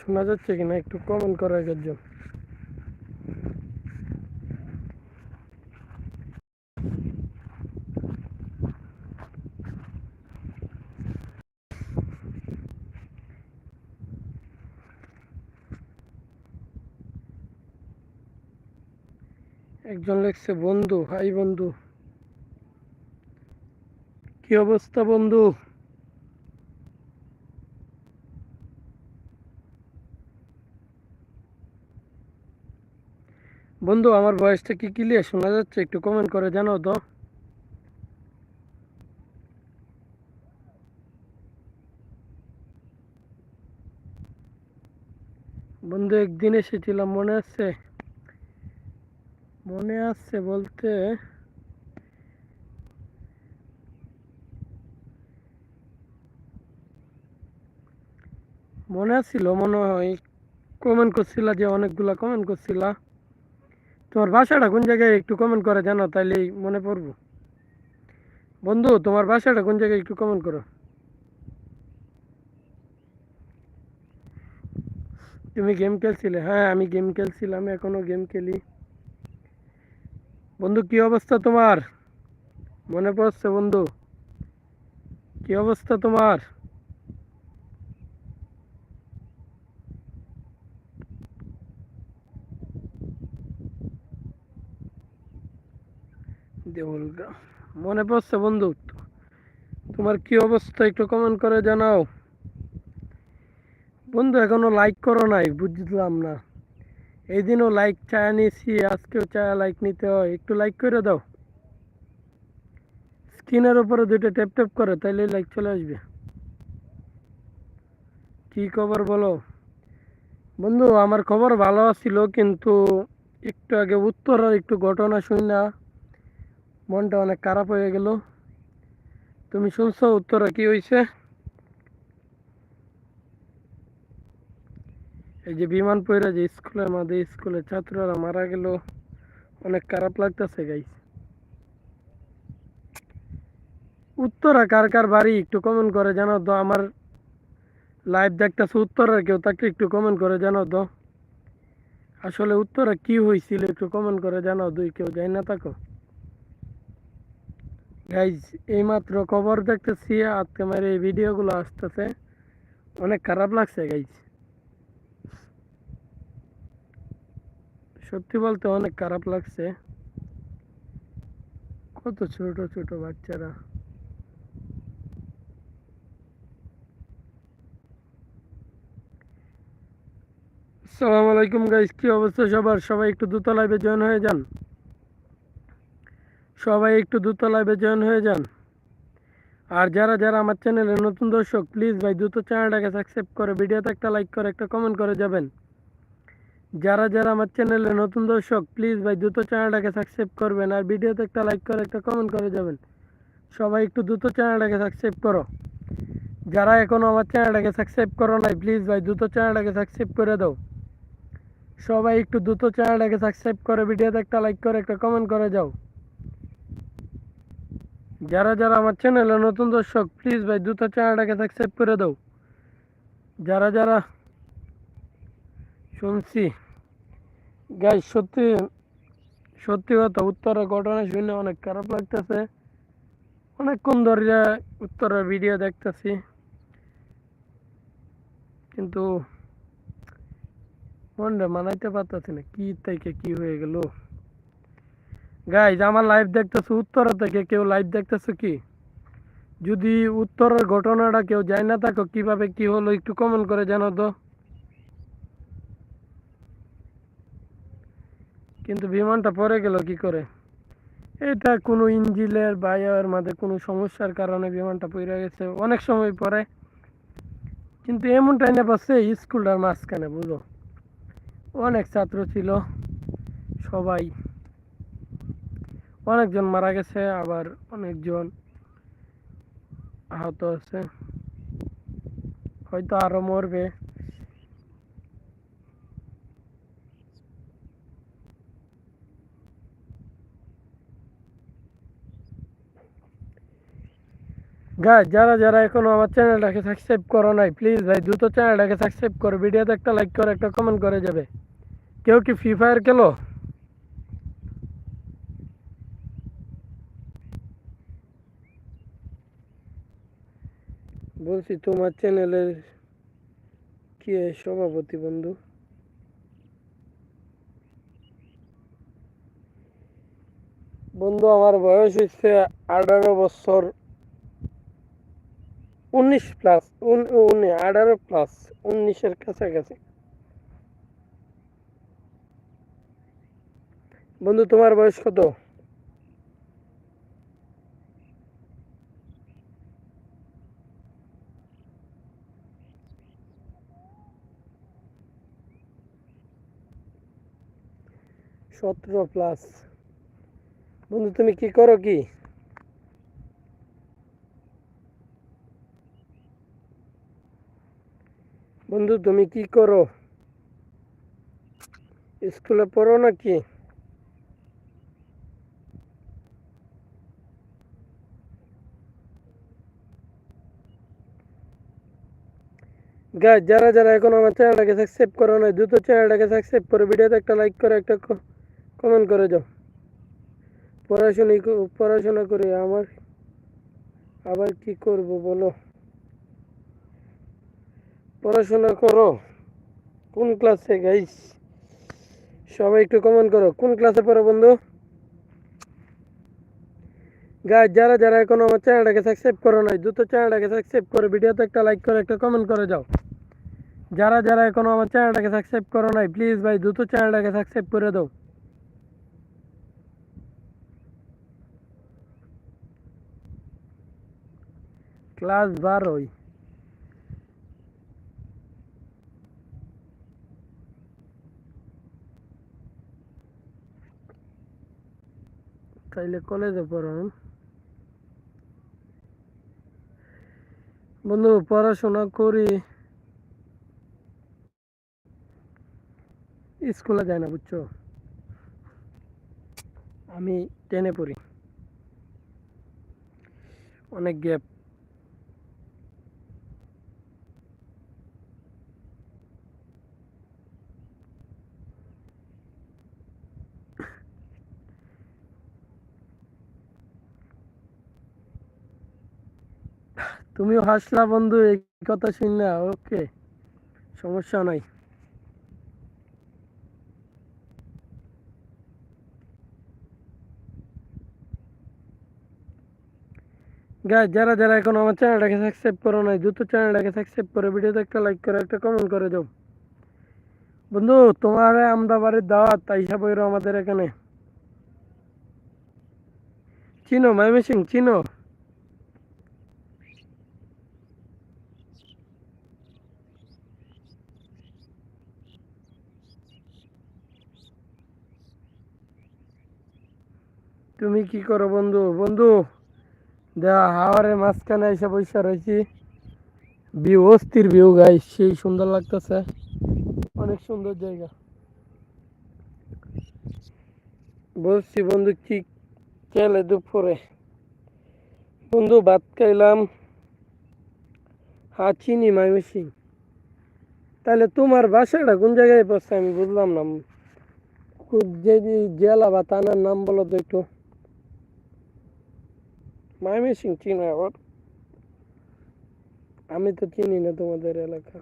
শোনা যাচ্ছে কিনা একটু কমেন্ট করে একজন একজন লেখছে, বন্ধু, হাই বন্ধু। কি অবস্থা বন্ধু? বন্ধু, আমার ভয়েসটা কি ক্লিয়ার? শোনা যাচ্ছে, একটু কমেন্ট করে জানাও তো। বন্ধু, একদিন এসেছিলাম, মনে আছে? মনে আছে বলতে, মনে আছিল, মনে হয় কমেন্ট করছিলা যে অনেকগুলা কমেন্ট করছিলা। তোমার বাসাটা কোন জায়গায় একটু কমেন্ট করে জানো তাইলেই মনে পড়ব। বন্ধু, তোমার বাসাটা কোন জায়গায় একটু কমেন্ট করো। তুমি গেম খেলছিলে? হ্যাঁ আমি গেম খেলছিলাম, এখনও গেম খেলি। বন্ধু, কি অবস্থা তোমার? মনে পড়ছে বন্ধু। কি অবস্থা তোমার? মনে পড়ছে বন্ধু? তোমার কি অবস্থা একটু কমেন্ট করে জানাও। বন্ধু, এখনও লাইক করো নাই, বুঝলাম না। এই দিনও লাইক চায় নিয়েছি আজকেও চায় লাইক নিতে হয়। একটু লাইক করে দাও। স্ক্রিনের উপরে দুইটা ট্যাপ ট্যাপ করে তাইলে লাইক চলে আসবে। কি খবর বলো? বন্ধু, আমার খবর ভালো ছিল কিন্তু একটু আগে উত্তরের একটু ঘটনা শুনি না মনটা অনেক খারাপ হয়ে গেল। তুমি শুনছো উত্তরে কি হয়েছে এই যে বিমান পয়রা যে স্কুলের মাঝে স্কুলের ছাত্ররা মারা গেল, অনেক খারাপ লাগতেছে গাইস উত্তরা কার কার বাড়ি একটু কমেন্ট করে জানো তো, আমার লাইভ দেখতেছে উত্তরার কেউ, তাকে একটু কমেন্ট করে জানো তো। আসলে উত্তরা কি হয়েছিল একটু কমেন্ট করে জানাও দুই কেউ যাই না থাকো গাইজ এইমাত্র খবর দেখতেছি, আজকে আমার এই ভিডিওগুলো আসতেছে। অনেক খারাপ লাগছে গাইজ সত্যি বলতে অনেক খারাপ লাগছে। কত ছোট ছোট বাচ্চারা। আসসালামু আলাইকুম গাইজ কি অবস্থা সবার? সবাই একটু দ্রুত লাইভে জয়েন হয়ে যান। সবাই একটু দ্রুত লাইভে জয়েন হয়ে যান। আর যারা যারা আমার চ্যানেলে নতুন দর্শক প্লিজ ভাই দ্রুত চ্যানেলটাকে সাবস্ক্রাইব করে, ভিডিওতে একটা লাইক করে, একটা কমেন্ট করে যাবেন। যারা যারা আমার চ্যানেলে নতুন দর্শক প্লিজ ভাই দ্রুত চ্যানেলটাকে সাবস্ক্রাইব করবেন আর ভিডিওতে একটা লাইক করে, একটা কমেন্ট করে যাবেন। সবাই একটু দ্রুত চ্যানেলটাকে সাবস্ক্রাইব করো। যারা এখনও আমার চ্যানেলটাকে সাবস্ক্রাইব করো নাই প্লিজ ভাই দ্রুত চ্যানেলটাকে সাবস্ক্রাইব করে দাও। সবাই একটু দ্রুত চ্যানেলটাকে সাবস্ক্রাইব করে, ভিডিওতে একটা লাইক করে, একটা কমেন্ট করে যাও। যারা যারা আমার চ্যানেলে নতুন দর্শক প্লিজ ভাই দ্রুত চ্যানেলটাকে সাবস্ক্রাইব করে দাও। যারা যারা শুনছি গাই সত্যি সত্যি কথা উত্তরের ঘটনা শুনে অনেক খারাপ লাগতেছে। অনেকক্ষণ ধরে উত্তরের ভিডিও দেখতেছি। কিন্তু মনটা মানাইতে পারতেছি না, কি থেকে কি হয়ে গেল? গাইজ আমার লাইভ দেখতেছো উত্তরা থেকে, কেউ লাইভ দেখতেছো কি? যদি উত্তরের ঘটনাটা কেউ যায় না থাকো কীভাবে কি হলো একটু কমেন্ট করে জানো তো। কিন্তু বিমানটা পরে গেল কি করে? এটা কোনো ইঞ্জিলের বা এর মাঝে কোনো সমস্যার কারণে বিমানটা পড়ে গেছে, অনেক সময় পরে। কিন্তু এমন টাইমে পাচ্ছে স্কুলটার মাঝখানে, বুঝো? অনেক ছাত্র ছিল, সবাই। অনেকজন মারা গেছে, আবার অনেকজন আহত আছে হয়তো আরও মরবে। গাইজ যারা যারা এখনও আমার চ্যানেলটাকে সাবস্ক্রাইব করো নাই প্লিজ ভাই, দ্রুত চ্যানেলটাকে সাবস্ক্রাইব করো। ভিডিওতে একটা লাইক করে, একটা কমেন্ট করে যাবে। কেউ কি ফ্রি ফায়ার খেলো? বলছি, তোমার চ্যানেলের কি সভাপতি বন্ধু? বন্ধু, আমার বয়স হচ্ছে আঠারো বছর। উনিশ প্লাস আঠারো প্লাস উনিশের কাছাকাছি। বন্ধু, তোমার বয়স কত? সতেরো প্লাস বন্ধু, তুমি কি করো কি? বন্ধু, তুমি কি করো? স্কুলে পড়ো নাকি? গাইজ যারা যারা এখন আমার চ্যানেলটাকে সাবস্ক্রাইব করো না দ্রুত চ্যানেলটাকে সাবস্ক্রাইব করে ভিডিওতে একটা লাইক করে, একটা কমেন্ট করে যাও পড়াশোনা পড়াশোনা করে আমার আবার কি করব বলো? পড়াশোনা করো। কোন ক্লাসে গাইস সবাই একটু কমেন্ট করো। কোন ক্লাসে পড়ো বন্ধু? গাইজ যারা যারা এখন আমার চ্যানেলটাকে সাবস্ক্রাইব করো নাই, দ্রুত চ্যানেলটাকে সাবস্ক্রাইব করে। ভিডিওতে একটা লাইক করে, একটা কমেন্ট করে যাও। যারা যারা এখনও আমার চ্যানেলটাকে সাবস্ক্রাইব করো নাই প্লিজ ভাই, দ্রুত চ্যানেলটাকে সাবস্ক্রাইব করে দাও। ক্লাস বারোই তাইলে কলেজে পড়ান বন্ধু, পড়াশোনা করি। স্কুলে যায় না, বুঝছ? আমি টেনে পড়ি। অনেক গ্যাপ। তুমিও হাসলা বন্ধু, এই কথা শুনলা, ওকে, সমস্যা নাই। গাইজ যারা যারা এখন আমার চ্যানেলটাকে সাবস্ক্রাইব করো নাই, দ্রুত চ্যানেলটাকে সাবস্ক্রাইব করে ভিডিওতে একটা লাইক করে, একটা কমেন্ট করে দাও। বন্ধু, তোমার আমরা বাড়ির দাওয়াত তাইসা বইরো আমাদের এখানে। চিনো মাইমেসিং চিনো। তুমি কি করো বন্ধু? বন্ধু দেওয়া হাওয়ারের মাঝখানে এসে বসে রয়েছি। ভিউ, অস্থির ভিউ গাই সেই সুন্দর লাগতেছে। অনেক সুন্দর জায়গা। বলছি বন্ধু, কি খেলে দুপুরে? বন্ধু, ভাত খাইলাম। হ্যাঁ চিনি মাইমেসিং তাহলে তোমার বাসাটা কোন জায়গায় পড়ছে আমি বুঝলাম না। জেলা বা থানার নাম বলো তো একটু। ময়মনসিং চিনো আবার আমি তো চিনি না তোমাদের এলাকা।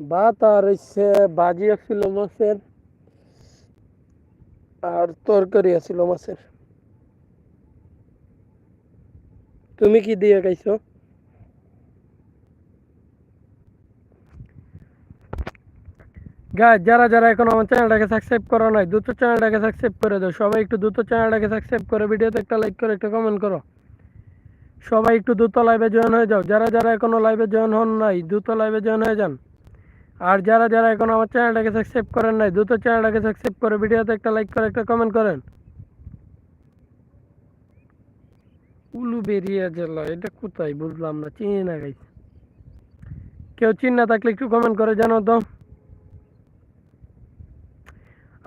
ভাত আর হচ্ছে ভাজি ছিল মাছের, আর তরকারি আছিল মাছের। তুমি কি দিয়ে খাইছো? গাইজ যারা যারা এখন আমার চ্যানেলটাকে সাবস্ক্রাইব করা নাই, দ্রুত চ্যানেলটাকে সাবস্ক্রাইব করে দাও। সবাই একটু দ্রুত চ্যানেলটাকে সাবস্ক্রাইব করে, ভিডিওতে একটা লাইক করে, একটা কমেন্ট করো। সবাই একটু দ্রুত লাইভে জয়েন হয়ে যাও। যারা যারা এখনও লাইভে জয়েন হন নাই, দ্রুত লাইভে জয়েন হয়ে যান। আর যারা যারা এখন আমার চ্যানেলটাকে সাবস্ক্রাইব করেন নাই, দ্রুত চ্যানেলটাকে সাবস্ক্রাইব করে, ভিডিওতে একটা লাইক করে, একটা কমেন্ট করেন। উলুবেরিয়া জেলা, এটা কোথায়? বুঝলাম না, চিনি না গাইছে কেউ চিন না থাকলে একটু কমেন্ট করে জানো তো।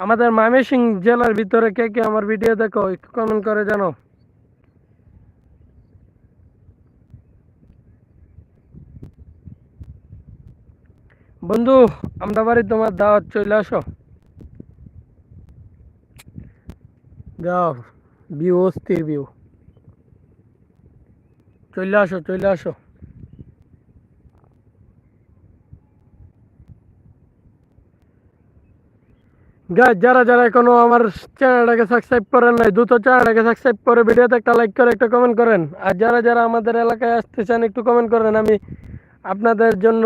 আমাদের ময়মনসিং জেলার ভিতরে কে কে আমার ভিডিও দেখো, একটু কমেন্ট করে জানো। বন্ধু, আমরা বাড়ি তোমার দাওয়াত চলে আসো। যাও ভিউ অস্থির ভিউ চলে আসো চলে আসো। গাইজ যারা যারা এখনও আমার চ্যানেলটাকে সাবস্ক্রাইব করেন নাই, দ্রুত চ্যানেলটাকে সাবস্ক্রাইব করে ভিডিওতে একটা লাইক করে, একটা কমেন্ট করেন। আর যারা যারা আমাদের এলাকায় আসতে চান, একটু কমেন্ট করেন। আমি আপনাদের জন্য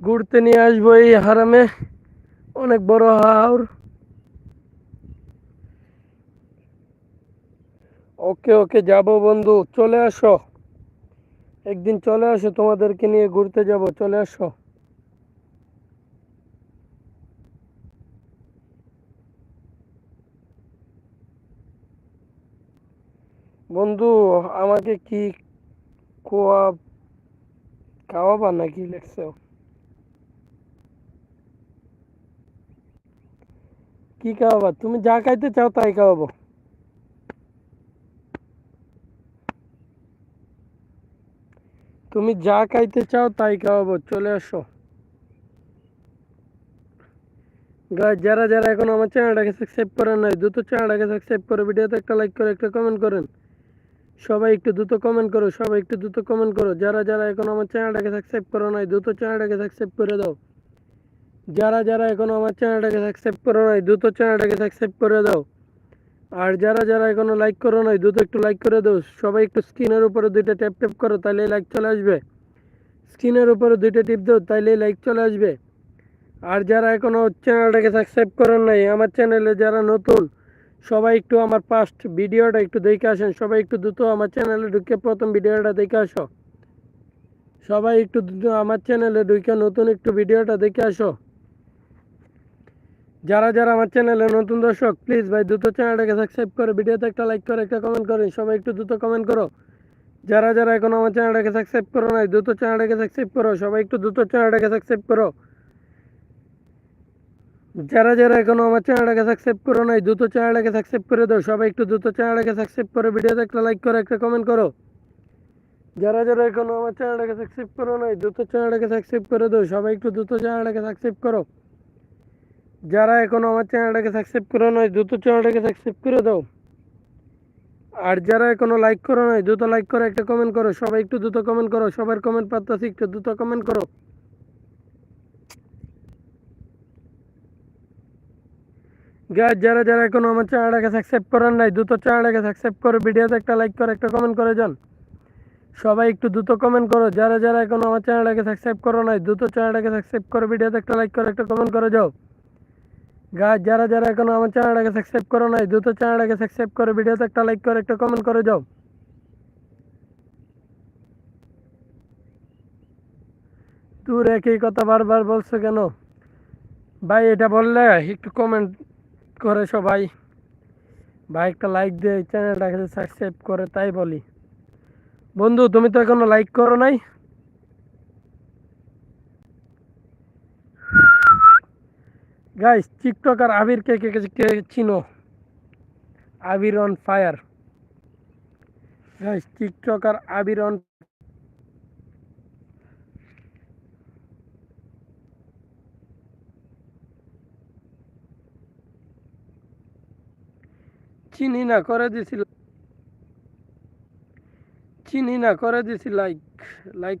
ঘুরতে নিয়ে আসব এই হারামে। অনেক বড় হাওর। ওকে ওকে, যাব বন্ধু, চলে আসো। একদিন চলে আসো, তোমাদেরকে নিয়ে ঘুরতে যাব, চলে আসো। বন্ধু, আমাকে কি খোয়া খাওয়াবা নাকি লেখছো কি খাওয়াবা? তুমি যা খাইতে চাও তাই খাওয়াবো। তুমি যা খাইতে চাও তাই খাওয়াবো, চলে আসো। যারা যারা এখন আমার চ্যানেলটাকে সাবস্ক্রাইব করেন নাই, দ্রুত চ্যানেলটাকে সাবস্ক্রাইব করে ভিডিওতে একটা লাইক করে, একটা কমেন্ট করেন। সবাই একটু দ্রুত কমেন্ট করো, সবাই একটু দ্রুত কমেন্ট করো। যারা যারা এখন আমার চ্যানেলটাকে সাবস্ক্রাইব করো নাই, দ্রুত চ্যানেলটাকে সাবস্ক্রাইব করে দাও। যারা যারা এখনও আমার চ্যানেলটাকে সাবস্ক্রাইব করো নাই, দ্রুত চ্যানেলটাকে সাবস্ক্রাইব করে দাও। আর যারা যারা এখনও লাইক করো নাই, দ্রুত একটু লাইক করে দাও। সবাই একটু স্ক্রিনের উপরে দুইটা ট্যাপ ট্যাপ করো তাহলে লাইক চলে আসবে। স্ক্রিনের উপরে দুইটা টিপ দাও তাইলে লাইক চলে আসবে। আর যারা এখনও চ্যানেলটাকে সাবস্ক্রাইব করেন নাই, আমার চ্যানেলে যারা নতুন সবাই একটু আমার পাস্ট ভিডিওটা একটু দেখে আসেন। সবাই একটু দ্রুত আমার চ্যানেলে ঢুকে প্রথম ভিডিওটা দেখে আসো। সবাই একটু আমার চ্যানেলে ঢুকে নতুন একটু ভিডিওটা দেখে আসো। যারা যারা আমার চ্যানেলে নতুন দর্শক প্লিজ ভাই দ্রুত চ্যানেলটাকে সাবস্ক্রাইব করে, ভিডিওতে একটা লাইক করে, একটা কমেন্ট করেন সবাই একটু দ্রুত কমেন্ট করো। যারা যারা এখন আমার চ্যানেলটাকে সাবস্ক্রাইব করো নাই, দ্রুত চ্যানেলটাকে সাবস্ক্রাইব করো, সবাই একটু দ্রুত চ্যানেলটাকে সাবস্ক্রাইব করো। যারা যারা এখনও আমার চ্যানেলটাকে সাবস্ক্রাইব করো নাই, দ্রুত চ্যানেলটাকে সাবস্ক্রাইব করে দাও। সবাই একটু দ্রুত চ্যানেলটাকে সাবস্ক্রাইব করে ভিডিওতে একটা লাইক করে, একটা কমেন্ট করো। যারা যারা এখনও আমার চ্যানেলটাকে সাবস্ক্রাইব করো নাই, দ্রুত চ্যানেলটাকে সাবস্ক্রাইব করে দাও। সবাই একটু দ্রুত চ্যানেলটাকে সাবস্ক্রাইব করো। যারা এখনও আমার চ্যানেলটাকে সাবস্ক্রাইব করো নাই, দ্রুত চ্যানেলটাকে সাবস্ক্রাইব করে দাও। আর যারা এখনও লাইক করো নাই, দ্রুত লাইক করে, একটা কমেন্ট করো। সবাই একটু দ্রুত কমেন্ট করো। সবার কমেন্ট পাত্তাছি একটু দ্রুত কমেন্ট করো। গাছ যারা যারা এখনও আমার চ্যানেলটাকে সাবস্ক্রাইব করেন নাই, দ্রুত চ্যানেলটাকে সাবস্ক্রাইব করে ভিডিওতে একটা লাইক করে, একটা কমেন্ট করে যান। সবাই একটু দ্রুত কমেন্ট করো। যারা যারা এখনও আমার চ্যানেলটাকে সাবস্ক্রাইব করো নাই, দ্রুত চ্যানেলটাকে সাবস্ক্রাইব করে ভিডিওতে একটা লাইক করে, একটা কমেন্ট করে যাও। গাছ যারা যারা এখনও আমার চ্যানেলটাকে সাবস্ক্রাইব করো নাই, দ্রুত চ্যানেলটাকে সাবস্ক্রাইব করে ভিডিওতে একটা লাইক করে, একটা কমেন্ট করে যাও। তোর একই কথা বারবার বলছো কেন? ভাই, এটা বললে একটু কমেন্ট করে সবাই। ভাই একটা লাইক দিয়ে চ্যানেলটাকে সাবস্ক্রাইব করে, তাই বলি। বন্ধু, তুমি তো এখনও লাইক করো নাই? গাইস টিকটকার আবির কে কে কে- চিনো? Abir on fire guys tiktoker Abir on চিনি না করে দিছি চিনি না করে দিছি লাইক লাইক